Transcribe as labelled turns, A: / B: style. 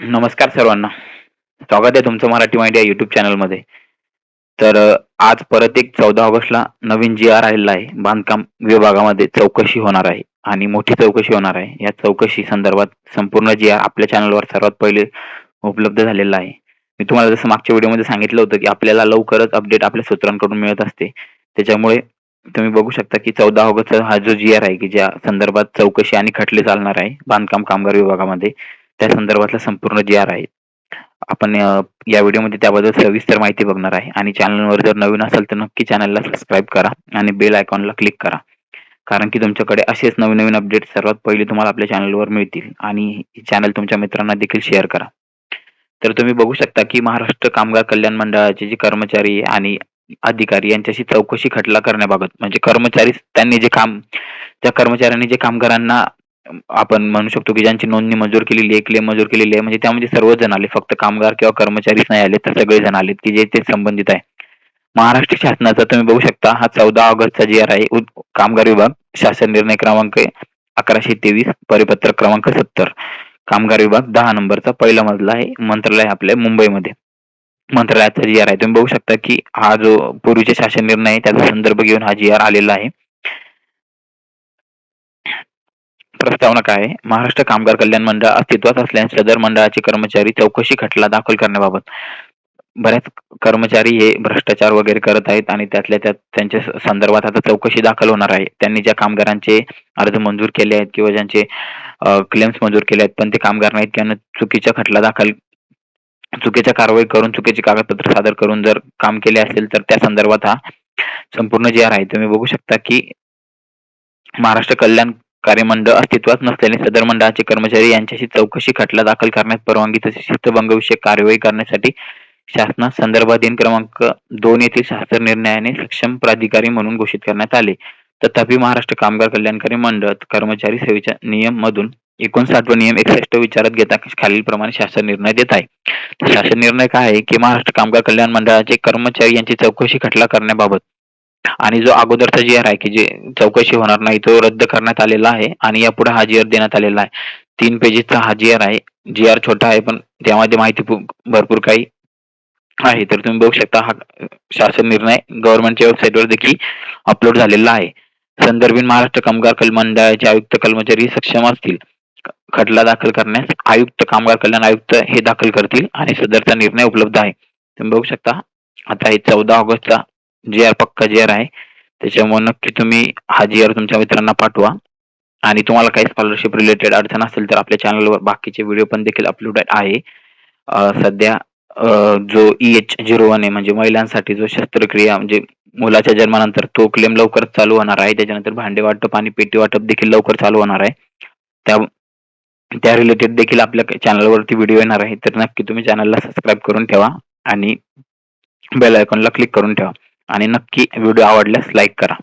A: नमस्कार सर्वांना. स्वागत आहे तुमचं मराठी माइंड या YouTube चॅनलमध्ये. तर आज परत एक 14 ऑगस्टला नवीन जी-आर आलेला आहे. बांधकाम विभागामध्ये चौकशी होणार आहे आणि मोठी चौकशी होणार आहे. या चौकशी संदर्भात संपूर्ण जी-आर आपल्या चॅनलवर सर्वात पहिले उपलब्ध झालेला आहे. मी तुम्हाला जसं मागच्या व्हिडिओमध्ये सांगितलं होतं, की आपल्याला लवकरच अपडेट आपल्या सूत्रांकडून मिळत असते. त्याच्यामुळे तुम्ही बघू शकता, की 14 ऑगस्टचा हा जो जी-आर आहे, की ज्या संदर्भात चौकशी आणि खटले चालणार आहे बांधकाम कामगार विभागामध्ये, त्या संदर्भातला संपूर्ण जी-आर आहे. आपण या व्हिडिओमध्ये त्याबद्दल सविस्तर माहिती बघणार आहे आणि चॅनलवर जर नवीन असाल तर नक्की चॅनलला सबस्क्राईब करा आणि बेल आयकॉनला क्लिक करा. कारण की तुमच्याकडे असेच नवीन-नवीन अपडेट सर्वात पहिले तुम्हाला आपल्या चॅनलवर मिळतील आणि चॅनल तुमच्या मित्रांना देखील शेअर करा. तर तुम्ही बघू शकता, की महाराष्ट्र कामगार कल्याण मंडळाचे जे कर्मचारी आणि अधिकारी यांच्याशी चौकशी खटला करण्याबाबत म्हणजे कर्मचारी त्यांनी जे काम त्या कर्मचाऱ्यांनी जे कामगारांना आपण म्हणू शकतो, की ज्यांची नोंदणी मंजूर केलेली आहे, क्लेम मंजूर केलेली आहे, म्हणजे त्यामध्ये सर्वजण आले. फक्त कामगार किंवा कर्मचारीच नाही आले, तर सगळेजण आलेत, की जे ते संबंधित आहे. महाराष्ट्र शासनाचा तुम्ही बघू शकता हा 14 ऑगस्टचा जी-आर आहे. कामगार विभाग शासन निर्णय क्रमांक 1123 परिपत्रक क्रमांक 70 कामगार विभाग दहा नंबरचा पहिला मजला आहे. मंत्रालय आपल्या मुंबईमध्ये. मंत्रालयाचा जी-आर आहे. तुम्ही बघू शकता, की हा जो पूर्वीचे शासन निर्णय आहे त्याचा संदर्भ घेऊन हा जी-आर आलेला आहे. प्रस्तावना काय महाराष्ट्र कामगार कल्याण मंडळ अस्तित्वात असल्याने सदर मंडळाचे कर्मचारी चौकशी खटला दाखल करण्याबाबत बऱ्याच कर्मचारी हे भ्रष्टाचार वगैरे करत आहेत आणि त्यातल्या त्यात त्यांच्या संदर्भात आता चौकशी दाखल होणार आहे. त्यांनी ज्या कामगारांचे अर्ज मंजूर केले आहेत किंवा ज्यांचे क्लेम्स मंजूर केले आहेत, पण ते कामगार नाहीत किंवा चुकीचा खटला दाखल चुकीच्या कारवाई करून चुकीची कागदपत्र सादर करून जर काम केले असेल, तर त्या संदर्भात हा संपूर्ण जी-आर आहे. तुम्ही बघू शकता, की महाराष्ट्र कल्याण कार्यमंडळ अस्तित्वात नसल्याने सदर मंडळाचे कर्मचारी यांच्याशी चौकशी खटला दाखल करण्यास परवानगी तसेच शिस्तभंग विषयक कार्यवाही करण्यासाठी शासनास दिन क्रमांक दोन येथील शासन निर्णयाने सक्षम प्राधिकारी म्हणून घोषित करण्यात आले. तथापि महाराष्ट्र कामगार कल्याणकारी मंडळ कर्मचारी सेवेच्या नियम मधून 59 व नियम 61 विचारात घेता खालीलप्रमाणे शासन निर्णय देत आहे. शासन निर्णय काय आहे, की महाराष्ट्र कामगार कल्याण मंडळाचे कर्मचारी यांची चौकशी खटला करण्याबाबत आणि जो अगोदरचा जी-आर आहे, की जे चौकशी होणार नाही तो रद्द करण्यात आलेला आहे आणि यापुढे हा जी-आर देण्यात आलेला आहे. तीन पेजेसचा हा जी-आर आहे. जी-आर छोटा आहे, पण त्यामध्ये माहिती भरपूर काही आहे. तर तुम्ही बघू शकता हा शासन निर्णय गव्हर्नमेंटच्या वेबसाईटवर देखील अपलोड झालेला आहे. संदर्भित महाराष्ट्र कामगार कल्याण मंडळाचे आयुक्त कर्मचारी सक्षम असतील, खटला दाखल करण्यास आयुक्त कामगार कल्याण आयुक्त हे दाखल करतील आणि सदरचा निर्णय उपलब्ध आहे. तुम्ही बघू शकता आता हे 14 जे जी-आर पक्का जी-आर आहे. त्याच्यामुळे नक्की तुम्ही हा जी-आर तुमच्या मित्रांना पाठवा आणि तुम्हाला काही स्कॉलरशिप रिलेटेड अडचण असेल तर आपल्या चॅनलवर बाकीचे व्हिडिओ पण देखील अपलोडेड आहे. सध्या जो ई एच झिरो वन आहे म्हणजे महिलांसाठी जो शस्त्रक्रिया म्हणजे मुलाच्या जन्मानंतर तो क्लेम लवकरच चालू होणार आहे. त्याच्यानंतर भांडे वाटप आणि पेटी वाटप देखील लवकर चालू होणार आहे. त्या त्या रिलेटेड देखील आपल्या चॅनलवरती व्हिडिओ येणार आहे. तर नक्की तुम्ही चॅनलला सबस्क्राईब करून ठेवा आणि बेल आयकॉनला क्लिक करून ठेवा आणि नक्की व्हिडिओ आवडल्यास लाईक करा.